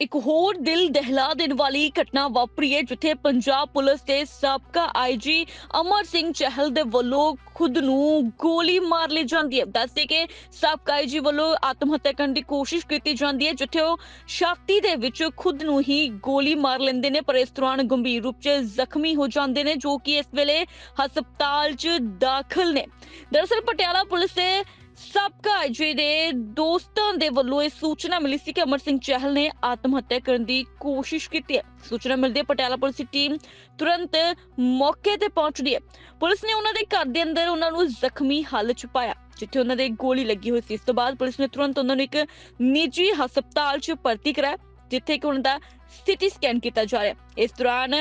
ਇੱਕ ਹੋਰ ਦਿਲ ਦਹਿਲਾ ਦੇਣ ਵਾਲੀ ਘਟਨਾ ਵਾਪਰੀ ਹੈ, ਜਿੱਥੇ ਪੰਜਾਬ ਪੁਲਿਸ ਦੇ ਸਾਬਕਾ ਆਈਜੀ ਅਮਰ ਸਿੰਘ ਚਹਿਲ ਦੇ ਵੱਲੋਂ ਖੁਦ ਨੂੰ ਗੋਲੀ ਮਾਰ ਲਈ ਜਾਂਦੀ ਹੈ। ਦੱਸਦੇ ਕਿ ਸਾਬਕਾ ਆਈਜੀ ਵੱਲੋਂ ਆਤਮ ਹੱਤਿਆ ਕਰਨ ਦੀ ਕੋਸ਼ਿਸ਼ ਕੀਤੀ ਜਾਂਦੀ ਹੈ, ਜਿੱਥੇ ਉਹ ਛਾਤੀ ਦੇ ਵਿੱਚ ਖੁਦ ਨੂੰ ਹੀ ਗੋਲੀ ਮਾਰ ਲੈਂਦੇ ਨੇ, ਪਰ ਇਸ ਦੌਰਾਨ ਗੰਭੀਰ ਰੂਪ 'ਚ ਜ਼ਖਮੀ ਹੋ ਜਾਂਦੇ ਨੇ, ਜੋ ਕਿ ਇਸ ਵੇਲੇ ਹਸਪਤਾਲ 'ਚ ਦਾਖਲ ਨੇ। ਦਰਅਸਲ ਪਟਿਆਲਾ ਪੁਲਿਸ ਦੇ ਸਾਬਕਾ ਆਈਜੀ ਦੇ ਦੋਸਤਾਂ ਦੇ ਵੱਲੋਂ ਇਹ ਸੂਚਨਾ ਮਿਲੀ ਸੀ ਕਿ ਅਮਰ ਸਿੰਘ ਚਹਿਲ ਨੇ ਆਤਮ ਹੱਤਿਆ ਕਰਨ ਦੀ ਕੋਸ਼ਿਸ਼ ਕੀਤੀ ਹੈ। ਸੂਚਨਾ ਮਿਲਦੀ ਪਟਿਆਲਾ ਪੁਲਿਸ ਦੀ ਟੀਮ ਤੁਰੰਤ ਮੌਕੇ ਤੇ ਪਹੁੰਚਦੀ ਹੈ। ਪੁਲਿਸ ਨੇ ਉਹਨਾਂ ਦੇ ਘਰ ਦੇ ਅੰਦਰ ਉਹਨਾਂ ਨੂੰ ਜ਼ਖਮੀ ਹਾਲਤ 'ਚ ਪਾਇਆ, ਜਿੱਥੇ ਉਹਨਾਂ ਦੇ ਗੋਲੀ ਲੱਗੀ ਹੋਈ ਸੀ। ਇਸ ਤੋਂ ਬਾਅਦ ਪੁਲਿਸ ਨੇ ਤੁਰੰਤ ਉਹਨਾਂ ਨੂੰ ਇੱਕ ਨਿੱਜੀ ਹਸਪਤਾਲ 'ਚ ਭਰਤੀ ਕਰਾਇਆ, ਜਿੱਥੇ ਕਿ ਉਹਨਾਂ ਦਾ ਸਿਟੀ ਸਕੈਨ ਕੀਤਾ ਜਾ ਰਿਹਾ ਹੈ। ਇਸ ਦੌਰਾਨ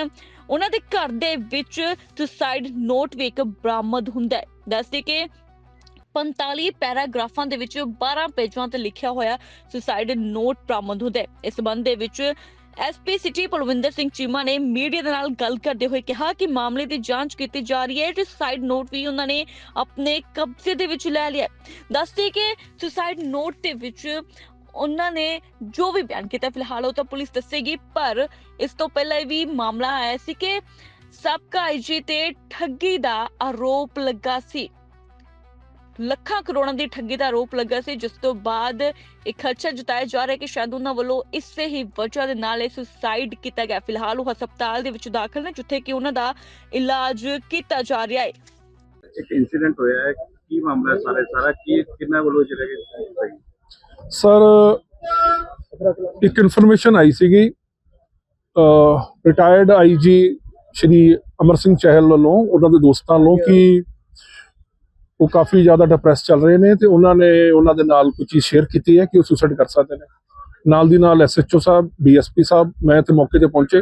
ਉਹਨਾਂ ਦੇ ਘਰ ਦੇ ਵਿੱਚ ਸੁਸਾਈਡ ਨੋਟ ਵੀ ਇੱਕ ਬਰਾਮਦ ਹੁੰਦਾ ਹੈ। ਦੱਸਦੇ ਕਿ 45 ਪੈਰਾਗ੍ਰਾਫਾਂ ਦੇ ਵਿੱਚ 12 ਪੇਜਾਂ ਤੇ ਲਿਖਿਆ ਹੋਇਆ ਸੁਸਾਈਡ ਨੋਟ ਬਰਾਮਦ ਹੁੰਦਾ। ਹੈ ਇਸ ਸੰਬੰਧ ਦੇ ਵਿੱਚ ਐਸਪੀ ਸਿਟੀ ਪਲਵਿੰਦਰ ਸਿੰਘ ਚੀਮਾ ਨੇ ਮੀਡੀਆ ਦੇ ਨਾਲ ਗੱਲ ਕਰਦੇ ਹੋਏ ਕਿਹਾ ਕਿ ਮਾਮਲੇ ਦੀ ਜਾਂਚ ਕੀਤੀ ਜਾ ਰਹੀ ਹੈ। ਤੇ ਸੁਸਾਈਡ ਨੋਟ ਵੀ ਉਹਨਾਂ ਨੇ ਆਪਣੇ ਕਬਜ਼ੇ ਦੇ ਵਿੱਚ ਲੈ ਲਿਆ। ਹੈ। ਦੱਸਦੇ ਕਿ ਸੁਸਾਈਡ ਨੋਟ ਦੇ ਵਿੱਚ ਉਹਨਾਂ ਨੇ ਜੋ ਵੀ ਬਿਆਨ ਕੀਤਾ, ਫਿਲਹਾਲ ਉਹ ਤਾਂ ਪੁਲਿਸ ਦੱਸੇਗੀ, ਪਰ ਇਸ ਤੋਂ ਪਹਿਲਾਂ ਵੀ ਮਾਮਲਾ ਆਇਆ ਸੀ ਕਿ ਸਾਬਕਾ ਆਈਜੀ ਤੇ ਠੱਗੀ ਦਾ ਆਰੋਪ ਲੱਗਾ ਸੀ। ਲੱਖਾਂ ਕਰੋੜਾਂ ਦੀ ਠੱਗੀ ਦਾ ਆਰੋਪ ਲੱਗਾ ਸੀ ਜਿਸ ਤੋਂ ਬਾਅਦ ਇੱਕ ਖਰਚਾ ਜਤਾਇਆ ਜਾ ਰਿਹਾ ਹੈ ਕਿ ਸ਼ਾਇਦ ਉਹਨਾਂ ਵੱਲੋਂ ਇਸੇ ਹੀ ਵਜ੍ਹਾ ਦੇ ਨਾਲ ਇਹ ਸੁਸਾਈਡ ਕੀਤਾ ਗਿਆ। ਫਿਲਹਾਲ ਉਹ ਹਸਪਤਾਲ ਦੇ ਵਿੱਚ ਦਾਖਲ ਨੇ ਜਿੱਥੇ ਕਿ ਉਹਨਾਂ ਦਾ ਇਲਾਜ ਕੀਤਾ ਜਾ ਰਿਹਾ ਹੈ। ਇੱਕ ਇਨਸੀਡੈਂਟ ਹੋਇਆ ਹੈ ਕੀ ਮਾਮਲਾ ਹੈ ਸਾਰੇ ਸਾਰਾ? ਕੀ ਕਿੰਨਾ ਵੱਲੋਂ ਜਿਹੜੇ ਕਿ ਸਰ ਇੱਕ ਇਨਫੋਰਮੇਸ਼ਨ ਆਈ ਸੀਗੀ ਰਿਟਾਇਰਡ ਆਈਜੀ ਸ਼੍ਰੀ ਅਮਰ ਸਿੰਘ ਚਹਿਲ ਵੱਲੋਂ ਉਹਨਾਂ ਦੇ ਦੋਸਤਾਂ ਵੱਲੋਂ ਕਿ ਉਹ ਕਾਫੀ ਜ਼ਿਆਦਾ ਡਿਪਰੈਸ ਚੱਲ ਰਹੇ ਨੇ ਤੇ ਉਹਨਾਂ ਨੇ ਉਹਨਾਂ ਦੇ ਨਾਲ ਕੁਝ ਚੀਜ਼ ਸ਼ੇਅਰ ਕੀਤੀ ਹੈ ਕਿ ਉਹ ਸੁਸਾਈਡ ਕਰ ਸਕਦੇ ਨੇ? ਨਾਲ ਦੀ ਨਾਲ ਐਸਐਚਓ ਸਾਹਿਬ ਡੀਐਸਪੀ ਸਾਹਿਬ, ਮੈਂ ਤੇ ਮੌਕੇ ਤੇ ਪਹੁੰਚੇ।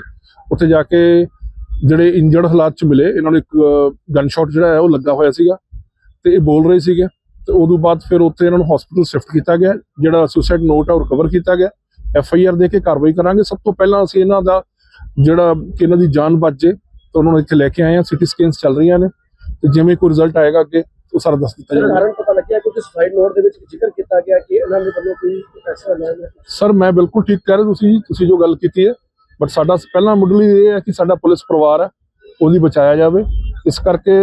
ਉੱਥੇ ਜਾ ਕੇ ਜਿਹੜੇ ਇੰਜਰਡ ਹਾਲਾਤ ਚ ਮਿਲੇ, ਇਹਨਾਂ ਨੂੰ ਇੱਕ ਗਨ ਸ਼ਾਟ ਜਿਹੜਾ ਹੈ ਉਹ ਲੱਗਾ ਹੋਇਆ ਸੀਗਾ ਤੇ ਇਹ ਬੋਲ ਰਹੇ ਸੀਗੇ। ਤੇ ਉਦੋਂ ਬਾਅਦ ਫਿਰ ਉੱਥੇ ਇਹਨਾਂ ਨੂੰ ਹਸਪੀਟਲ ਸ਼ਿਫਟ ਕੀਤਾ ਗਿਆ, ਜਿਹੜਾ ਸੁਸਾਈਡ ਨੋਟ ਆ ਉਹ ਰਿਕਵਰ ਕੀਤਾ ਗਿਆ। ਐਫ ਆਈ ਆਰ ਦੇ ਕੇ ਕਾਰਵਾਈ ਕਰਾਂਗੇ। ਸਭ ਤੋਂ ਪਹਿਲਾਂ ਅਸੀਂ ਇਹਨਾਂ ਦਾ ਜਿਹੜਾ ਕਿ ਇਹਨਾਂ ਦੀ ਜਾਨ ਬਚ ਜੇ, ਤਾਂ ਉਹਨਾਂ ਨੂੰ ਇੱਥੇ ਲੈ ਕੇ ਆਏ ਆ ਸਿਟੀ ਸਕੈਨਸ ਚੱਲ ਰਹੀਆਂ ਨੇ। ਤੇ ਜਿਵੇਂ ਕੋਈ ਰਿਜ਼ਲਟ ਆਏਗਾ ਅੱਗੇ ਉਹ ਸਾਰਾ ਦੱਸ ਦਿੱਤਾ ਜਾਏਗਾ ਕਾਰਨ ਪਤਾ ਲੱਗਿਆ ਕਿ ਸੁਸਾਈਡ ਨੋਟ ਦੇ ਵਿੱਚ ਜ਼ਿਕਰ ਕੀਤਾ ਗਿਆ ਕਿ ਇਹਨਾਂ ਦੇ ਵੱਲੋਂ ਕੋਈ ਲਿਆ ਗਿਆ ਸਰ ਮੈਂ ਬਿਲਕੁਲ ਠੀਕ ਕਹਿ ਰਹੇ ਤੁਸੀਂ ਤੁਸੀਂ ਜੋ ਗੱਲ ਕੀਤੀ ਹੈ ਬਟ ਸਾਡਾ ਪਹਿਲਾ ਮੁੱਢਲੀ ਇਹ ਹੈ ਕਿ ਸਾਡਾ ਪੁਲਿਸ ਪਰਿਵਾਰ ਹੈ ਉਹਦੀ ਬਚਾਇਆ ਜਾਵੇ। ਇਸ ਕਰਕੇ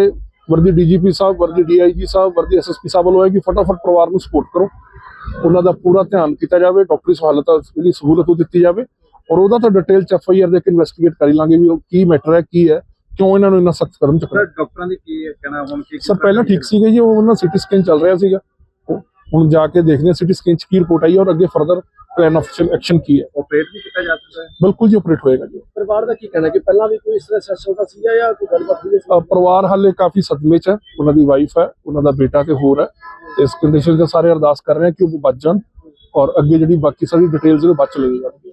ਵਰਦੀ ਡੀਜੀਪੀ ਸਾਹਿਬ ਵਰਦੀ ਡੀਆਈਜੀ ਸਾਹਿਬ ਵਰਦੀ ਐਸਐਸਪੀ ਸਾਹਿਬ ਵੱਲੋਂ ਹੈ ਕਿ ਫਟਾਫਟ ਪਰਿਵਾਰ ਨੂੰ ਸਪੋਰਟ ਕਰੋ। ਉਹਨਾਂ ਦਾ ਪੂਰਾ ਧਿਆਨ ਕੀਤਾ ਜਾਵੇ ਡਾਕਟਰੀ ਸਹੂਲਤ ਜਿਹੜੀ ਸਹੂਲਤ ਉਹ ਦਿੱਤੀ ਜਾਵੇ। ਔਰ ਉਹਦਾ ਤਾਂ ਡਿਟੇਲ ਚ ਐਫ ਆਈ ਆਰ ਦੇ ਕੇ ਇਨਵੈਸਟੀਗੇਟ ਕਰੀ ਲਾਂਗੇ ਵੀ ਉਹ ਕੀ ਮੈਟਰ ਹੈ ਕੀ ਹੈ। ਕਿਉਂ ਇਹਨਾਂ ਨੂੰ ਇੰਨਾ ਸਖਤ ਕਦਮ ਚੁੱਕਣਾ? ਡਾਕਟਰਾਂ ਦੀ ਕੀ ਕਹਿਣਾ ਹੁਣ ਕੀ ਸਰ ਪਹਿਲਾਂ ਠੀਕ ਸੀਗਾ ਜੀ ਉਹ ਉਹਨਾਂ ਸਿਟੀ ਸਕੈਨ ਚੱਲ ਰਿਹਾ ਸੀਗਾ। ਹੁਣ ਜਾ ਕੇ ਦੇਖਦੇ ਹਾਂ ਸਿਟੀ ਸਕੈਨ ਚ ਕੀ ਰਿਪੋਰਟ ਆਈ ਹੈ ਔਰ ਅੱਗੇ ਫਰਦਰ ਪਲਾਨ ਆਫ ਐਕਸ਼ਨ ਕੀ ਹੈ। ਆਪਰੇਟ ਵੀ ਕੀਤਾ ਜਾ ਸਕਦਾ ਹੈ? ਬਿਲਕੁਲ ਜੀ ਆਪਰੇਟ ਹੋਏਗਾ ਜੀ। ਪਰਿਵਾਰ ਦਾ ਕੀ ਕਹਿਣਾ ਕਿ ਪਹਿਲਾਂ ਵੀ ਕੋਈ ਇਸ ਤਰ੍ਹਾਂ ਸੈਸ ਹੁੰਦਾ ਸੀਗਾ ਜਾਂ ਕੋਈ ਗੱਲਬਾਤ ਹੋਈ ਸੀ ਪਰਿਵਾਰ ਹਾਲੇ ਕਾਫੀ ਸਦਮੇ ਚ ਹੈ ਉਹਨਾਂ ਦੀ ਵਾਈਫ ਹੈ ਉਹਨਾਂ ਦਾ ਬੇਟਾ ਤੇ ਹੋਰ ਹੈ। ਤੇ ਇਸ ਕੰਡੀਸ਼ਨ 'ਚ ਸਾਰੇ ਅਰਦਾਸ ਕਰ ਰਹੇ ਹਾਂ ਕਿ ਉਹ ਬਚ ਜਾਣ ਔਰ ਅੱਗੇ ਜਿਹੜੀ ਬਾਕੀ ਸਾਰੀ ਡਿਟੇਲਸ ਉਹ ਬਚ ਲਈ ਜਾਣਗੀ